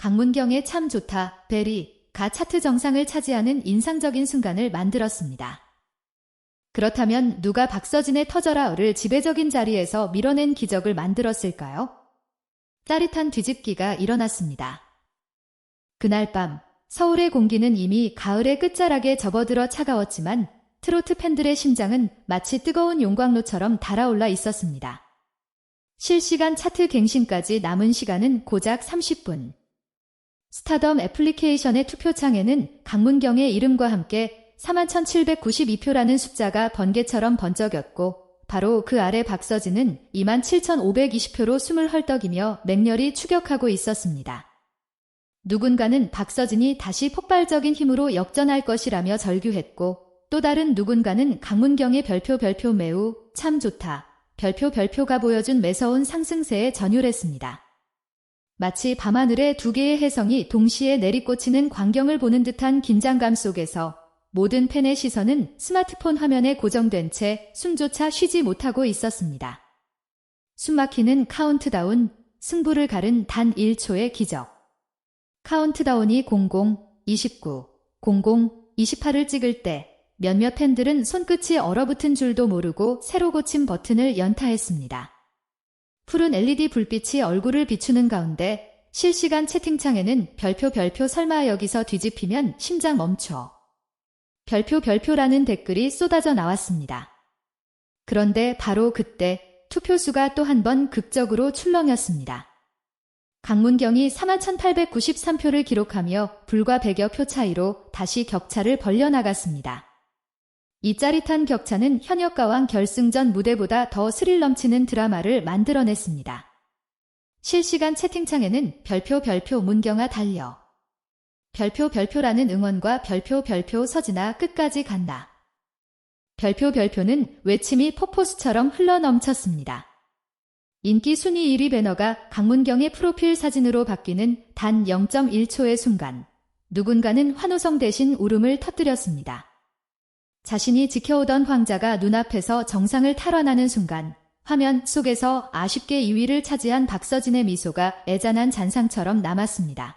강문경의 참 좋다, 베리, 가 차트 정상을 차지하는 인상적인 순간을 만들었습니다. 그렇다면 누가 박서진의 터져라를 지배적인 자리에서 밀어낸 기적을 만들었을까요? 짜릿한 뒤집기가 일어났습니다. 그날 밤 서울의 공기는 이미 가을의 끝자락에 접어들어 차가웠지만 트로트 팬들의 심장은 마치 뜨거운 용광로처럼 달아올라 있었습니다. 실시간 차트 갱신까지 남은 시간은 고작 30분. 스타덤 애플리케이션의 투표창에는 강문경의 이름과 함께 41,792표라는 숫자가 번개처럼 번쩍였고 바로 그 아래 박서진은 27,520표로 숨을 헐떡이며 맹렬히 추격하고 있었습니다. 누군가는 박서진이 다시 폭발적인 힘으로 역전할 것이라며 절규했고 또 다른 누군가는 강문경의 별표 별표 매우 참 좋다. 별표 별표가 보여준 매서운 상승세에 전율했습니다. 마치 밤하늘에 두 개의 혜성이 동시에 내리꽂히는 광경을 보는 듯한 긴장감 속에서 모든 팬의 시선은 스마트폰 화면에 고정된 채 숨조차 쉬지 못하고 있었습니다. 숨막히는 카운트다운, 승부를 가른 단 1초의 기적. 카운트다운이 00, 29, 00, 28을 찍을 때 몇몇 팬들은 손끝이 얼어붙은 줄도 모르고 새로 고친 버튼을 연타했습니다. 푸른 LED 불빛이 얼굴을 비추는 가운데 실시간 채팅창에는 별표 별표 설마 여기서 뒤집히면 심장 멈춰. 별표 별표라는 댓글이 쏟아져 나왔습니다. 그런데 바로 그때 투표수가 또 한 번 극적으로 출렁였습니다. 강문경이 41,893표를 기록하며 불과 100여 표 차이로 다시 격차를 벌려나갔습니다. 이 짜릿한 격차는 현역 가왕 결승전 무대보다 더 스릴 넘치는 드라마를 만들어냈습니다. 실시간 채팅창에는 별표 별표 문경아 달려. 별표 별표라는 응원과 별표 별표 서진아 끝까지 간다. 별표 별표는 외침이 폭포수처럼 흘러넘쳤습니다. 인기 순위 1위 배너가 강문경의 프로필 사진으로 바뀌는 단 0.1초의 순간 누군가는 환호성 대신 울음을 터뜨렸습니다. 자신이 지켜오던 황자가 눈앞에서 정상을 탈환하는 순간 화면 속에서 아쉽게 2위를 차지한 박서진의 미소가 애잔한 잔상처럼 남았습니다.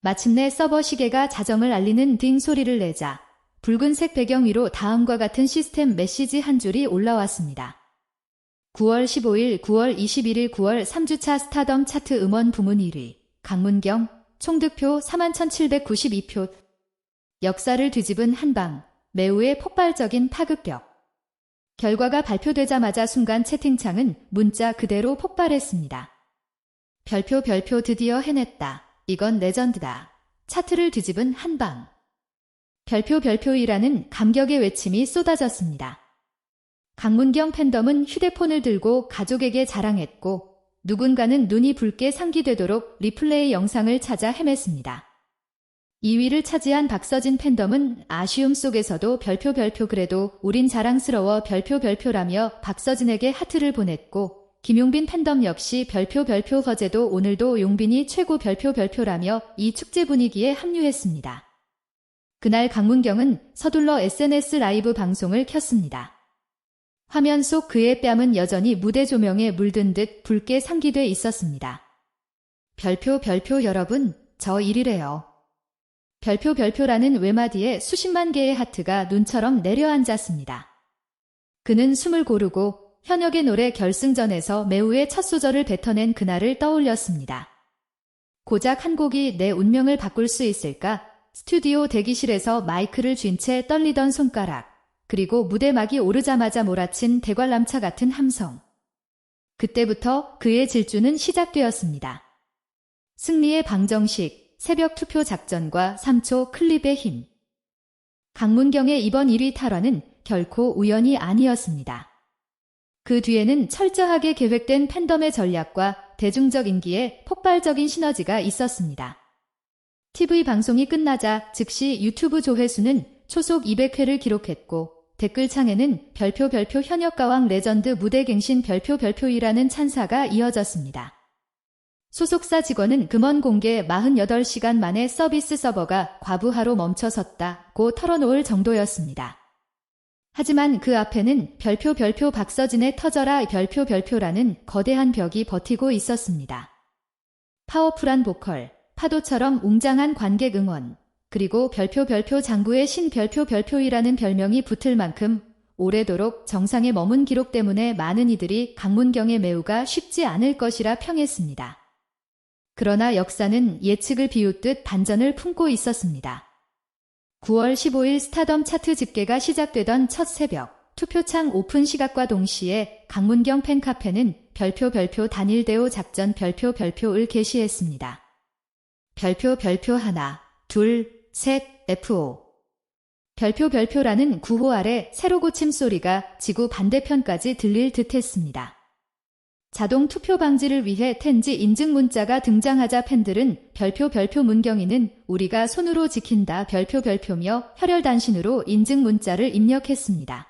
마침내 서버 시계가 자정을 알리는 딩 소리를 내자 붉은색 배경 위로 다음과 같은 시스템 메시지 한 줄이 올라왔습니다. 9월 15일, 9월 21일, 9월 3주차 스타덤 차트 음원 부문 1위 강문경 총득표 41,792표 역사를 뒤집은 한방 매우의 폭발적인 파급력 결과가 발표되자마자 순간 채팅창은 문자 그대로 폭발했습니다. 별표 별표 드디어 해냈다. 이건 레전드다. 차트를 뒤집은 한방. 별표 별표이라는 감격의 외침이 쏟아졌습니다. 강문경 팬덤은 휴대폰을 들고 가족에게 자랑했고 누군가는 눈이 붉게 상기되도록 리플레이 영상을 찾아 헤맸습니다. 2위를 차지한 박서진 팬덤은 아쉬움 속에서도 별표 별표 그래도 우린 자랑스러워 별표 별표라며 박서진에게 하트를 보냈고 김용빈 팬덤 역시 별표 별표 허제도 오늘도 용빈이 최고 별표 별표라며 이 축제 분위기에 합류했습니다. 그날 강문경은 서둘러 SNS 라이브 방송을 켰습니다. 화면 속 그의 뺨은 여전히 무대 조명에 물든 듯 붉게 상기돼 있었습니다. 별표 별표 여러분, 저 1위래요. 별표 별표라는 외마디에 수십만 개의 하트가 눈처럼 내려앉았습니다. 그는 숨을 고르고 현역의 노래 결승전에서 매우의 첫 소절을 뱉어낸 그날을 떠올렸습니다. 고작 한 곡이 내 운명을 바꿀 수 있을까? 스튜디오 대기실에서 마이크를 쥔 채 떨리던 손가락, 그리고 무대막이 오르자마자 몰아친 대관람차 같은 함성. 그때부터 그의 질주는 시작되었습니다. 승리의 방정식, 새벽 투표 작전과 3초 클립의 힘. 강문경의 이번 1위 탈환은 결코 우연이 아니었습니다. 그 뒤에는 철저하게 계획된 팬덤의 전략과 대중적 인기에 폭발적인 시너지가 있었습니다. TV 방송이 끝나자 즉시 유튜브 조회수는 초속 200회를 기록했고 댓글창에는 별표 별표 현역가왕 레전드 무대 갱신 별표 별표이라는 찬사가 이어졌습니다. 소속사 직원은 금원 공개 48시간 만에 서비스 서버가 과부하로 멈춰섰다고 털어놓을 정도였습니다. 하지만 그 앞에는 별표 별표 박서진의 터져라 별표 별표라는 거대한 벽이 버티고 있었습니다. 파워풀한 보컬, 파도처럼 웅장한 관객 응원, 그리고 별표 별표 장구의 신 별표 별표이라는 별명이 붙을 만큼 오래도록 정상에 머문 기록 때문에 많은 이들이 강문경의 매우가 쉽지 않을 것이라 평했습니다. 그러나 역사는 예측을 비웃듯 반전을 품고 있었습니다. 9월 15일 스타덤 차트 집계가 시작되던 첫 새벽, 투표창 오픈 시각과 동시에 강문경 팬카페는 별표 별표 단일 대우 작전 별표 별표를 게시했습니다. 별표 별표 하나, 둘, 셋, FO. 별표 별표라는 구호 아래 새로 고침 소리가 지구 반대편까지 들릴 듯 했습니다. 자동 투표 방지를 위해 텐지 인증 문자가 등장하자 팬들은 별표 별표 문경이는 우리가 손으로 지킨다 별표 별표며 혈혈단신으로 인증 문자를 입력했습니다.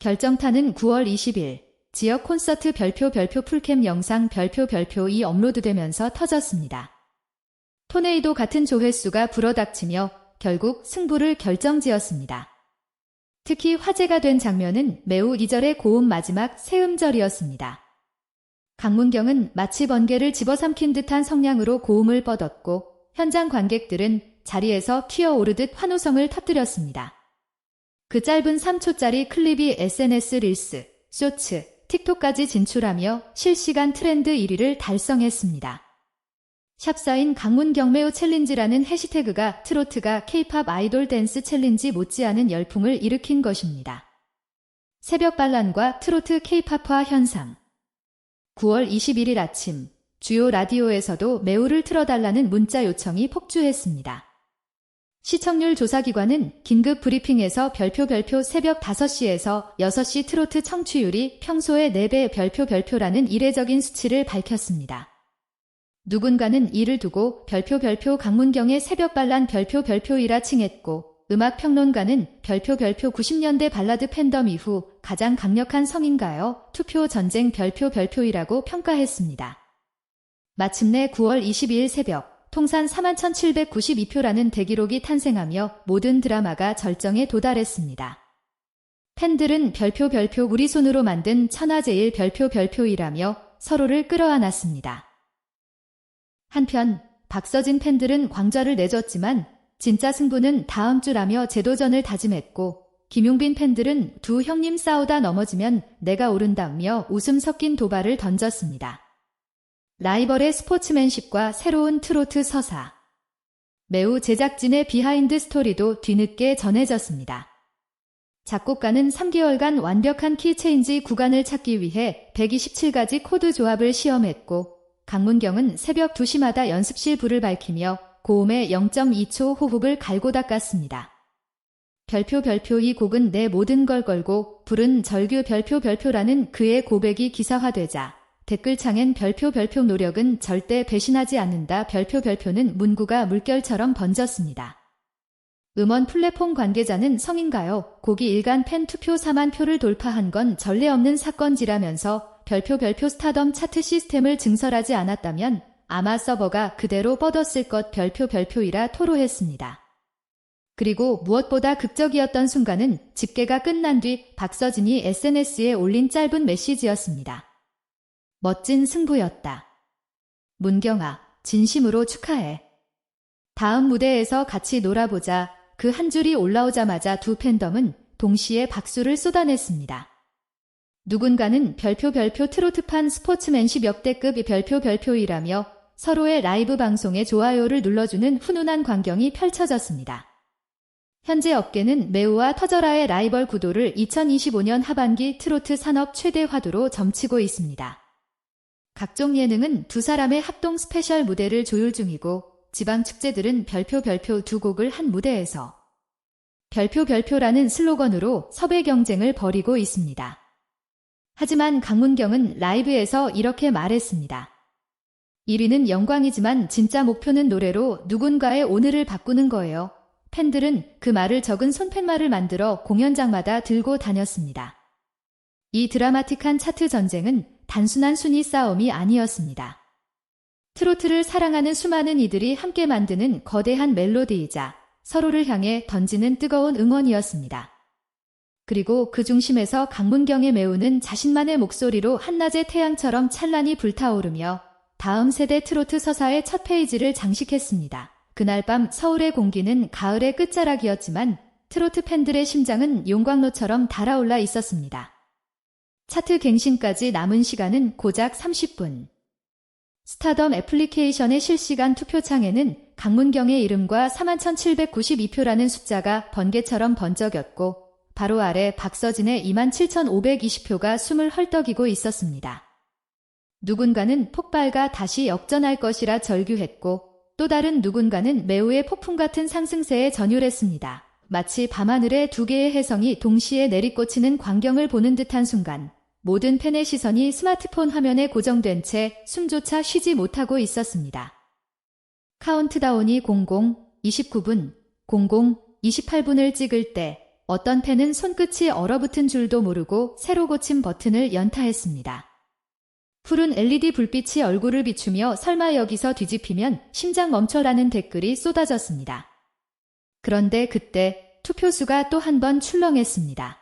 결정타는 9월 20일 지역 콘서트 별표 별표 풀캠 영상 별표 별표이 업로드되면서 터졌습니다. 토네이도 같은 조회수가 불어닥치며 결국 승부를 결정지었습니다. 특히 화제가 된 장면은 매우 이절의 고음 마지막 세음절이었습니다. 강문경은 마치 번개를 집어삼킨 듯한 성량으로 고음을 뻗었고 현장 관객들은 자리에서 튀어오르듯 환호성을 터뜨렸습니다. 그 짧은 3초짜리 클립이 SNS 릴스, 쇼츠, 틱톡까지 진출하며 실시간 트렌드 1위를 달성했습니다. 샵사인 강문경매우 챌린지라는 해시태그가 트로트가 케이팝 아이돌 댄스 챌린지 못지않은 열풍을 일으킨 것입니다. 새벽 반란과 트로트 케이팝화 현상 9월 21일 아침 주요 라디오에서도 매우를 틀어달라는 문자 요청이 폭주했습니다. 시청률 조사기관은 긴급 브리핑에서 별표 별표 새벽 5시에서 6시 트로트 청취율이 평소의 4배 별표 별표라는 이례적인 수치를 밝혔습니다. 누군가는 이를 두고 별표 별표 강문경의 새벽 반란 별표 별표이라 칭했고 음악 평론가는 별표 별표 90년대 발라드 팬덤 이후 가장 강력한 성인가요? 투표 전쟁 별표 별표이라고 평가했습니다. 마침내 9월 22일 새벽 통산 41,792표라는 대기록이 탄생하며 모든 드라마가 절정에 도달했습니다. 팬들은 별표 별표 우리 손으로 만든 천하제일 별표 별표이라며 서로를 끌어안았습니다. 한편 박서진 팬들은 광좌를 내줬지만 진짜 승부는 다음 주라며 재도전을 다짐했고 김용빈 팬들은 두 형님 싸우다 넘어지면 내가 오른다며 웃음 섞인 도발을 던졌습니다. 라이벌의 스포츠맨십과 새로운 트로트 서사. 매우 제작진의 비하인드 스토리도 뒤늦게 전해졌습니다. 작곡가는 3개월간 완벽한 키체인지 구간을 찾기 위해 127가지 코드 조합을 시험했고 강문경은 새벽 2시마다 연습실 불을 밝히며 고음의 0.2초 호흡을 갈고 닦았습니다. 별표 별표 이 곡은 내 모든 걸 걸고 불은 절규 별표 별표라는 그의 고백이 기사화되자 댓글창엔 별표 별표 노력은 절대 배신하지 않는다 별표 별표는 문구가 물결처럼 번졌습니다. 음원 플랫폼 관계자는 성인가요? 곡이 일간 팬 투표 4만 표를 돌파한 건 전례 없는 사건지라면서 별표 별표 스타덤 차트 시스템을 증설하지 않았다면 아마 서버가 그대로 뻗었을 것 별표 별표이라 토로했습니다. 그리고 무엇보다 극적이었던 순간은 집계가 끝난 뒤 박서진이 SNS에 올린 짧은 메시지였습니다. 멋진 승부였다. 문경아, 진심으로 축하해. 다음 무대에서 같이 놀아보자. 그 한 줄이 올라오자마자 두 팬덤은 동시에 박수를 쏟아냈습니다. 누군가는 별표 별표 트로트판 스포츠맨십 역대급 별표 별표이라며 서로의 라이브 방송에 좋아요를 눌러주는 훈훈한 광경이 펼쳐졌습니다. 현재 업계는 매우와 터져라의 라이벌 구도를 2025년 하반기 트로트 산업 최대 화두로 점치고 있습니다. 각종 예능은 두 사람의 합동 스페셜 무대를 조율 중이고 지방 축제들은 별표 별표 두 곡을 한 무대에서 별표 별표라는 슬로건으로 섭외 경쟁을 벌이고 있습니다. 하지만 강문경은 라이브에서 이렇게 말했습니다. 1위는 영광이지만 진짜 목표는 노래로 누군가의 오늘을 바꾸는 거예요. 팬들은 그 말을 적은 손팻말을 만들어 공연장마다 들고 다녔습니다. 이 드라마틱한 차트 전쟁은 단순한 순위 싸움이 아니었습니다. 트로트를 사랑하는 수많은 이들이 함께 만드는 거대한 멜로디이자 서로를 향해 던지는 뜨거운 응원이었습니다. 그리고 그 중심에서 강문경의 매우는 자신만의 목소리로 한낮의 태양처럼 찬란히 불타오르며 다음 세대 트로트 서사의 첫 페이지를 장식했습니다. 그날 밤 서울의 공기는 가을의 끝자락이었지만 트로트 팬들의 심장은 용광로처럼 달아올라 있었습니다. 차트 갱신까지 남은 시간은 고작 30분. 스타덤 애플리케이션의 실시간 투표창에는 강문경의 이름과 41,792표라는 숫자가 번개처럼 번쩍였고 바로 아래 박서진의 27,520표가 숨을 헐떡이고 있었습니다. 누군가는 폭발과 다시 역전할 것이라 절규했고 또 다른 누군가는 매우의 폭풍 같은 상승세에 전율했습니다. 마치 밤하늘에 두 개의 혜성이 동시에 내리꽂히는 광경을 보는 듯한 순간 모든 팬의 시선이 스마트폰 화면에 고정된 채 숨조차 쉬지 못하고 있었습니다. 카운트다운이 00, 29분, 00, 28분을 찍을 때 어떤 팬은 손끝이 얼어붙은 줄도 모르고 새로 고친 버튼을 연타했습니다. 푸른 LED 불빛이 얼굴을 비추며 설마 여기서 뒤집히면 심장 멈춰라는 댓글이 쏟아졌습니다. 그런데 그때 투표수가 또 한 번 출렁했습니다.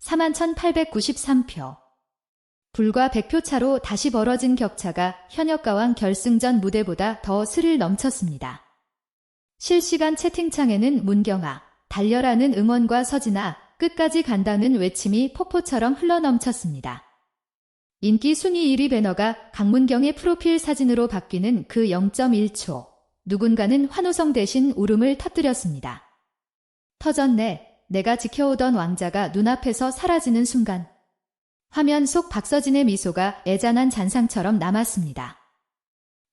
41,893표. 불과 100표 차로 다시 벌어진 격차가 현역가왕 결승전 무대보다 더 스릴 넘쳤습니다. 실시간 채팅창에는 문경아, 달려라는 응원과 서진아, 끝까지 간다는 외침이 폭포처럼 흘러넘쳤습니다. 인기 순위 1위 배너가 강문경의 프로필 사진으로 바뀌는 그 0.1초, 누군가는 환호성 대신 울음을 터뜨렸습니다. 터졌네. 내가 지켜오던 왕자가 눈앞에서 사라지는 순간. 화면 속 박서진의 미소가 애잔한 잔상처럼 남았습니다.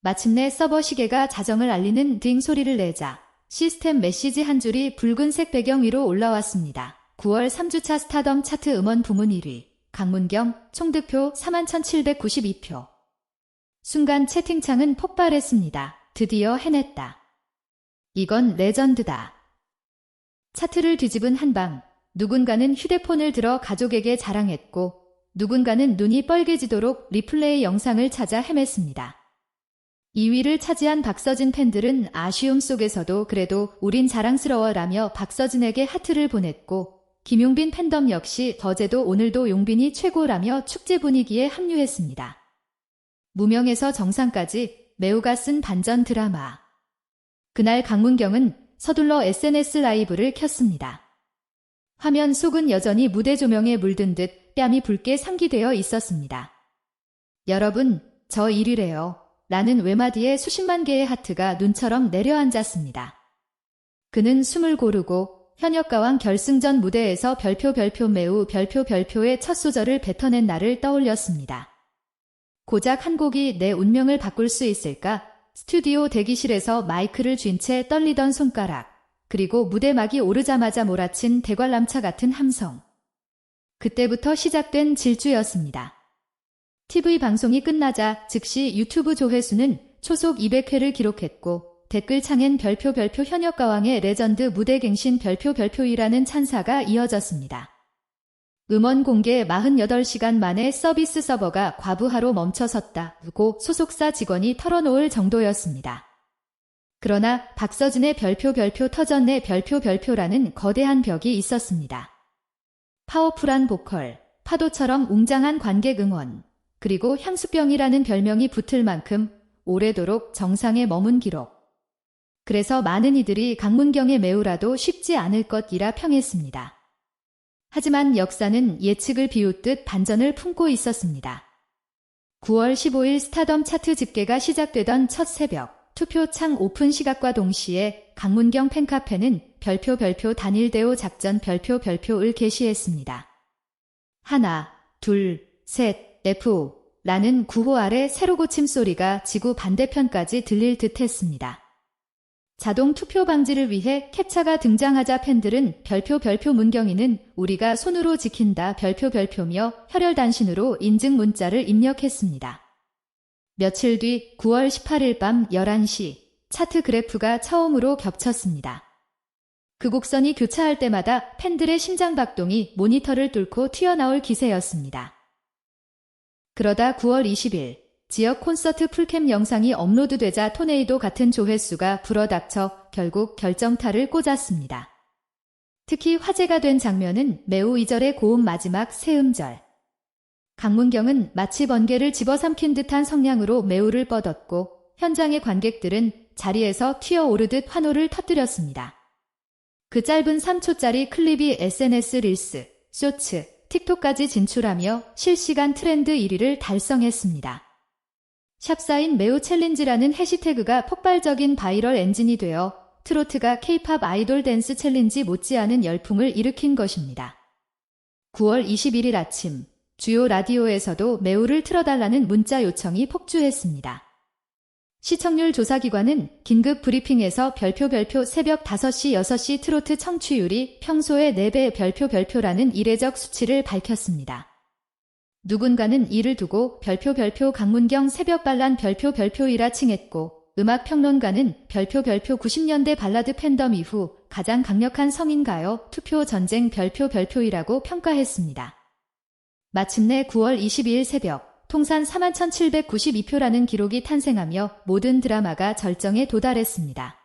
마침내 서버 시계가 자정을 알리는 딩 소리를 내자 시스템 메시지 한 줄이 붉은색 배경 위로 올라왔습니다. 9월 3주차 스타덤 차트 음원 부문 1위 강문경 총득표 41,792표 순간 채팅창은 폭발했습니다. 드디어 해냈다. 이건 레전드다. 차트를 뒤집은 한방 누군가는 휴대폰을 들어 가족에게 자랑했고 누군가는 눈이 뻘개지도록 리플레이 영상을 찾아 헤맸습니다. 2위를 차지한 박서진 팬들은 아쉬움 속에서도 그래도 우린 자랑스러워라며 박서진에게 하트를 보냈고 김용빈 팬덤 역시 더제도 오늘도 용빈이 최고라며 축제 분위기에 합류했습니다. 무명에서 정상까지 매우가 쓴 반전 드라마. 그날 강문경은 서둘러 SNS 라이브를 켰습니다. 화면 속은 여전히 무대 조명에 물든 듯 뺨이 붉게 상기되어 있었습니다. 여러분, 저 1위래요. 라는 외마디에 수십만 개의 하트가 눈처럼 내려앉았습니다. 그는 숨을 고르고 현역가왕 결승전 무대에서 별표 별표 매우 별표 별표의 첫 소절을 뱉어낸 날을 떠올렸습니다. 고작 한 곡이 내 운명을 바꿀 수 있을까? 스튜디오 대기실에서 마이크를 쥔 채 떨리던 손가락, 그리고 무대막이 오르자마자 몰아친 대관람차 같은 함성. 그때부터 시작된 질주였습니다. TV 방송이 끝나자 즉시 유튜브 조회수는 초속 200회를 기록했고 댓글창엔 별표 별표 현역가왕의 레전드 무대 갱신 별표 별표이라는 찬사가 이어졌습니다. 음원 공개 48시간 만에 서비스 서버가 과부하로 멈춰섰다 고 소속사 직원이 털어놓을 정도였습니다. 그러나 박서진의 별표 별표 터졌네 별표 별표라는 거대한 벽이 있었습니다. 파워풀한 보컬, 파도처럼 웅장한 관객 응원, 그리고 향수병이라는 별명이 붙을 만큼 오래도록 정상에 머문 기록. 그래서 많은 이들이 강문경의 매우라도 쉽지 않을 것이라 평했습니다. 하지만 역사는 예측을 비웃듯 반전을 품고 있었습니다. 9월 15일 스타덤 차트 집계가 시작되던 첫 새벽, 투표창 오픈 시각과 동시에 강문경 팬카페는 별표 별표 단일 대우 작전 별표 별표를 게시했습니다. 하나, 둘, 셋, F 라는 구호 아래 새로 고침 소리가 지구 반대편까지 들릴 듯 했습니다. 자동 투표 방지를 위해 캡차가 등장하자 팬들은 별표 별표 문경이는 우리가 손으로 지킨다 별표 별표며 혈혈단신으로 인증 문자를 입력했습니다. 며칠 뒤 9월 18일 밤 11시 차트 그래프가 처음으로 겹쳤습니다. 그 곡선이 교차할 때마다 팬들의 심장박동이 모니터를 뚫고 튀어나올 기세였습니다. 그러다 9월 20일 지역 콘서트 풀캠 영상이 업로드되자 토네이도 같은 조회수가 불어닥쳐 결국 결정타를 꽂았습니다. 특히 화제가 된 장면은 매우 이절의 고음 마지막 세 음절. 강문경은 마치 번개를 집어삼킨 듯한 성량으로 매우를 뻗었고 현장의 관객들은 자리에서 튀어오르듯 환호를 터뜨렸습니다. 그 짧은 3초짜리 클립이 SNS 릴스, 쇼츠, 틱톡까지 진출하며 실시간 트렌드 1위를 달성했습니다. 샵사인 매우 챌린지라는 해시태그가 폭발적인 바이럴 엔진이 되어 트로트가 케이팝 아이돌 댄스 챌린지 못지않은 열풍을 일으킨 것입니다. 9월 21일 아침 주요 라디오에서도 매우를 틀어달라는 문자 요청이 폭주했습니다. 시청률 조사기관은 긴급 브리핑에서 별표 별표 새벽 5시 6시 트로트 청취율이 평소의 4배 별표 별표라는 이례적 수치를 밝혔습니다. 누군가는 이를 두고 별표 별표 강문경 새벽 반란 별표 별표이라 칭했고 음악 평론가는 별표 별표 90년대 발라드 팬덤 이후 가장 강력한 성인 가요 투표 전쟁 별표 별표이라고 평가했습니다. 마침내 9월 22일 새벽 통산 41,792표라는 기록이 탄생하며 모든 드라마가 절정에 도달했습니다.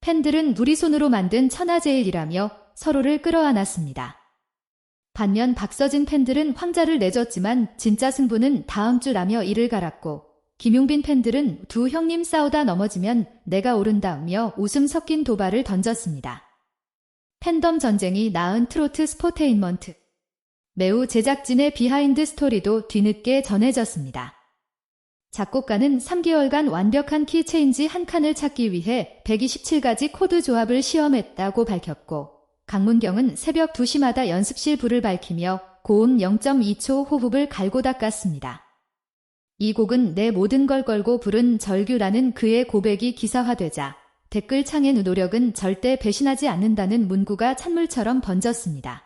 팬들은 우리 손으로 만든 천하제일이라며 서로를 끌어안았습니다. 반면 박서진 팬들은 황자를 내줬지만 진짜 승부는 다음 주라며 이를 갈았고 김용빈 팬들은 두 형님 싸우다 넘어지면 내가 오른다며 웃음 섞인 도발을 던졌습니다. 팬덤 전쟁이 낳은 트로트 스포테인먼트 매우 제작진의 비하인드 스토리도 뒤늦게 전해졌습니다. 작곡가는 3개월간 완벽한 키 체인지 한 칸을 찾기 위해 127가지 코드 조합을 시험했다고 밝혔고 강문경은 새벽 2시마다 연습실 불을 밝히며 고음 0.2초 호흡을 갈고 닦았습니다. 이 곡은 내 모든 걸 걸고 부른 절규라는 그의 고백이 기사화되자 댓글창의 노력은 절대 배신하지 않는다는 문구가 찬물처럼 번졌습니다.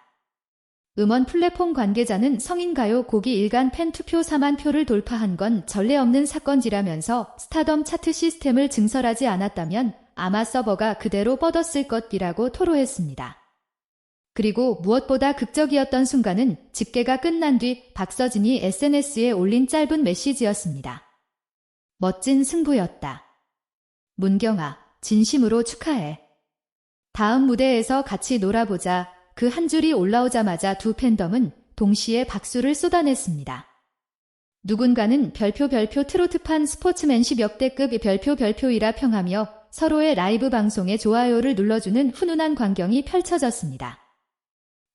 음원 플랫폼 관계자는 성인가요 곡이 일간 팬 투표 4만 표를 돌파한 건 전례 없는 사건이라면서 스타덤 차트 시스템을 증설하지 않았다면 아마 서버가 그대로 뻗었을 것이라고 토로했습니다. 그리고 무엇보다 극적이었던 순간은 집계가 끝난 뒤 박서진이 SNS에 올린 짧은 메시지였습니다. 멋진 승부였다. 문경아, 진심으로 축하해. 다음 무대에서 같이 놀아보자. 그 한 줄이 올라오자마자 두 팬덤은 동시에 박수를 쏟아냈습니다. 누군가는 별표 별표 트로트판 스포츠맨십 역대급 별표 별표이라 평하며 서로의 라이브 방송에 좋아요를 눌러주는 훈훈한 광경이 펼쳐졌습니다.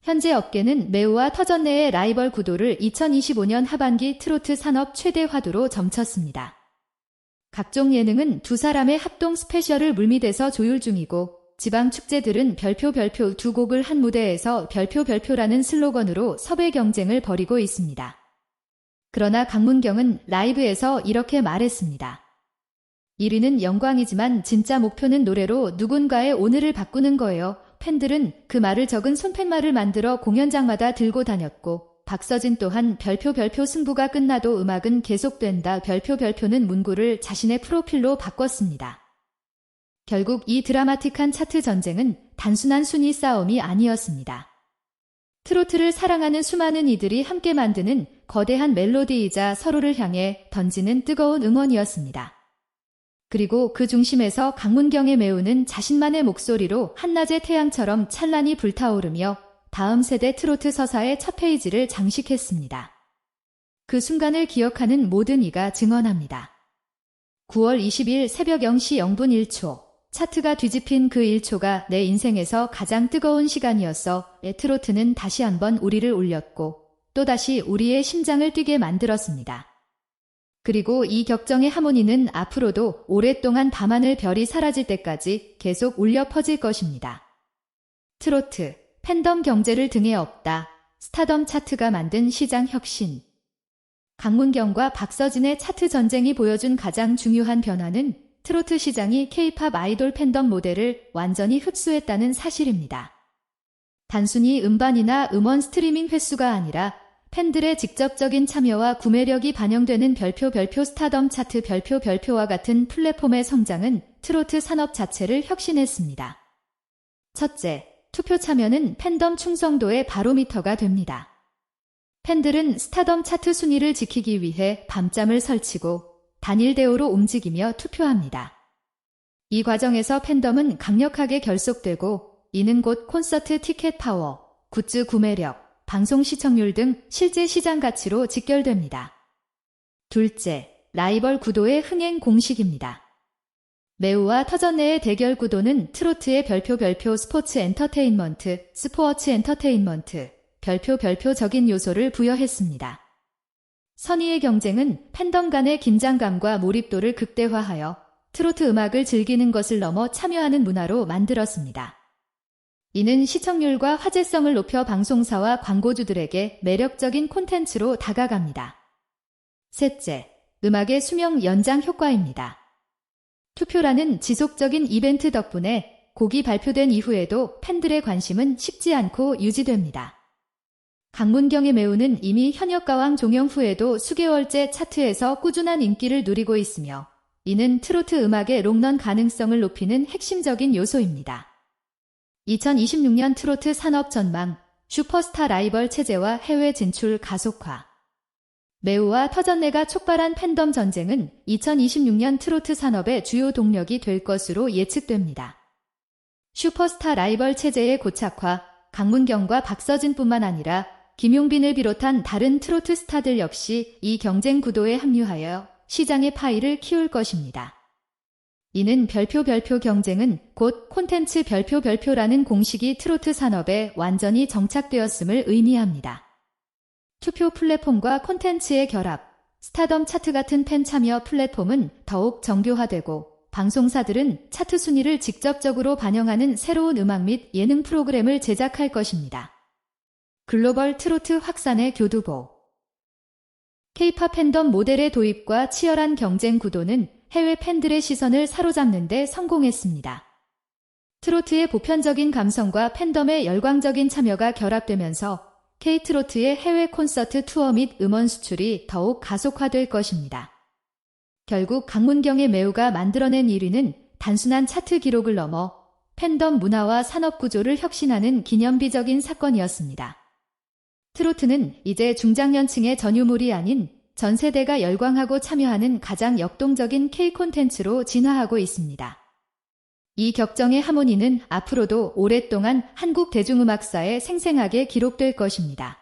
현재 업계는 매우와 터전내의 라이벌 구도를 2025년 하반기 트로트 산업 최대 화두로 점쳤습니다. 각종 예능은 두 사람의 합동 스페셜을 물밑에서 조율 중이고 지방 축제들은 별표 별표 두 곡을 한 무대에서 별표 별표라는 슬로건으로 섭외 경쟁을 벌이고 있습니다. 그러나 강문경은 라이브에서 이렇게 말했습니다. 1위는 영광이지만 진짜 목표는 노래로 누군가의 오늘을 바꾸는 거예요. 팬들은 그 말을 적은 손팻말을 만들어 공연장마다 들고 다녔고 박서진 또한 별표 별표 승부가 끝나도 음악은 계속된다 별표 별표는 문구를 자신의 프로필로 바꿨습니다. 결국 이 드라마틱한 차트 전쟁은 단순한 순위 싸움이 아니었습니다. 트로트를 사랑하는 수많은 이들이 함께 만드는 거대한 멜로디이자 서로를 향해 던지는 뜨거운 응원이었습니다. 그리고 그 중심에서 강문경의 매우는 자신만의 목소리로 한낮의 태양처럼 찬란히 불타오르며 다음 세대 트로트 서사의 첫 페이지를 장식했습니다. 그 순간을 기억하는 모든 이가 증언합니다. 9월 20일 새벽 0시 0분 1초 차트가 뒤집힌 그 1초가 내 인생에서 가장 뜨거운 시간이었어. 트로트는 다시 한번 우리를 울렸고 또다시 우리의 심장을 뛰게 만들었습니다. 그리고 이 격정의 하모니는 앞으로도 오랫동안 밤하늘 별이 사라질 때까지 계속 울려 퍼질 것입니다. 트로트, 팬덤 경제를 등에 업다. 스타덤 차트가 만든 시장 혁신. 강문경과 박서진의 차트 전쟁이 보여준 가장 중요한 변화는 트로트 시장이 케이팝 아이돌 팬덤 모델을 완전히 흡수했다는 사실입니다. 단순히 음반이나 음원 스트리밍 횟수가 아니라 팬들의 직접적인 참여와 구매력이 반영되는 별표 별표 스타덤 차트 별표 별표와 같은 플랫폼의 성장은 트로트 산업 자체를 혁신했습니다. 첫째, 투표 참여는 팬덤 충성도의 바로미터가 됩니다. 팬들은 스타덤 차트 순위를 지키기 위해 밤잠을 설치고 단일 대우로 움직이며 투표합니다. 이 과정에서 팬덤은 강력하게 결속되고 이는 곧 콘서트 티켓 파워, 굿즈 구매력, 방송 시청률 등 실제 시장 가치로 직결됩니다. 둘째, 라이벌 구도의 흥행 공식입니다. 매우와 터전 내의 대결 구도는 트로트의 별표 별표 스포츠 엔터테인먼트, 스포어츠 엔터테인먼트, 별표 별표적인 요소를 부여했습니다. 선의의 경쟁은 팬덤 간의 긴장감과 몰입도를 극대화하여 트로트 음악을 즐기는 것을 넘어 참여하는 문화로 만들었습니다. 이는 시청률과 화제성을 높여 방송사와 광고주들에게 매력적인 콘텐츠로 다가갑니다. 셋째, 음악의 수명 연장 효과입니다. 투표라는 지속적인 이벤트 덕분에 곡이 발표된 이후에도 팬들의 관심은 식지 않고 유지됩니다. 강문경의 매우는 이미 현역 가왕 종영 후에도 수개월째 차트에서 꾸준한 인기를 누리고 있으며 이는 트로트 음악의 롱런 가능성을 높이는 핵심적인 요소입니다. 2026년 트로트 산업 전망, 슈퍼스타 라이벌 체제와 해외 진출 가속화. 매우와 터전내가 촉발한 팬덤 전쟁은 2026년 트로트 산업의 주요 동력이 될 것으로 예측됩니다. 슈퍼스타 라이벌 체제의 고착화, 강문경과 박서진뿐만 아니라 김용빈을 비롯한 다른 트로트 스타들 역시 이 경쟁 구도에 합류하여 시장의 파이를 키울 것입니다. 이는 별표 별표 경쟁은 곧 콘텐츠 별표 별표라는 공식이 트로트 산업에 완전히 정착되었음을 의미합니다. 투표 플랫폼과 콘텐츠의 결합, 스타덤 차트 같은 팬 참여 플랫폼은 더욱 정교화되고 방송사들은 차트 순위를 직접적으로 반영하는 새로운 음악 및 예능 프로그램을 제작할 것입니다. 글로벌 트로트 확산의 교두보 K-팝 팬덤 모델의 도입과 치열한 경쟁 구도는 해외 팬들의 시선을 사로잡는 데 성공했습니다. 트로트의 보편적인 감성과 팬덤의 열광적인 참여가 결합되면서 K-트로트의 해외 콘서트 투어 및 음원 수출이 더욱 가속화될 것입니다. 결국 강문경의 매우가 만들어낸 1위는 단순한 차트 기록을 넘어 팬덤 문화와 산업 구조를 혁신하는 기념비적인 사건이었습니다. 트로트는 이제 중장년층의 전유물이 아닌 전 세대가 열광하고 참여하는 가장 역동적인 K 콘텐츠로 진화하고 있습니다. 이 격정의 하모니는 앞으로도 오랫동안 한국 대중음악사에 생생하게 기록될 것입니다.